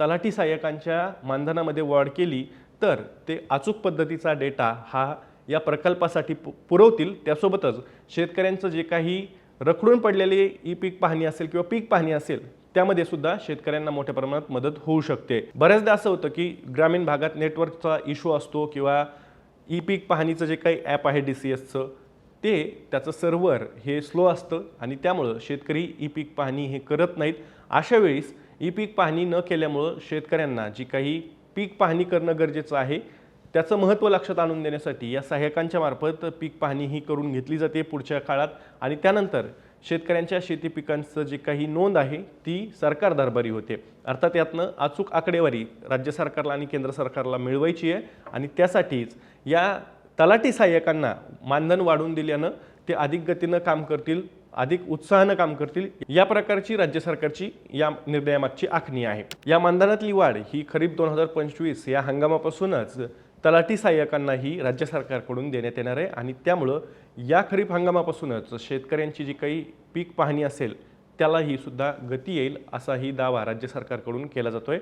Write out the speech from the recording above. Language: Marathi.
तलाठी सहाय्यकांच्या मानधनामध्ये वाढ केली तर ते अचूक पद्धतीचा डेटा हा या प्रकल्पासाठी पु- पुरवतील. त्यासोबतच शेतकऱ्यांचं जे काही रखडून पडलेले ई पीक पाहणी असेल किंवा पीक पाहणी असेल त्यामध्ये सुद्धा शेतकऱ्यांना मोठ्या प्रमाणात मदत होऊ शकते. बऱ्याचदा असं होतं की ग्रामीण भागात नेटवर्कचा इश्यू असतो किंवा ई पीक पाहणीचं जे काही ॲप आहे डी सी एसचं ते त्याचं सर्व्हर हे स्लो असतं आणि त्यामुळं शेतकरी ई पीक पाहणी हे करत नाहीत. अशा वेळेस ई पीक पाहणी न केल्यामुळं शेतकऱ्यांना जी काही पीक पाहणी करणं गरजेचं आहे त्याचं महत्त्व लक्षात आणून देण्यासाठी या सहाय्यकांच्या मार्फत पीक पाहणी ही करून घेतली जाते पुढच्या काळात. आणि त्यानंतर शेतकऱ्यांच्या शेती पिकांचं जी काही नोंद आहे ती सरकार दरबारी होते. अर्थात यातनं अचूक आकडेवारी राज्य सरकारला आणि केंद्र सरकारला मिळवायची आहे. आणि त्यासाठीच या तलाठी सहाय्यकांना मानधन वाढवून दिल्यानं ते अधिक गतीनं काम करतील अधिक उत्साहानं काम करतील या प्रकारची राज्य सरकारची या निर्णयामागची आखणी आहे. या मानधनातली वाढ ही खरीप दोन हजार पंचवीस या हंगामापासूनच तलाठी सहाय्यकांनाही राज्य सरकारकडून देण्यात येणार आहे आणि त्यामुळं या खरीप हंगामापासूनच शेतकऱ्यांची जी काही पीक पाहणी असेल त्यालाही सुद्धा गती येईल असाही दावा राज्य सरकारकडून केला जातोय.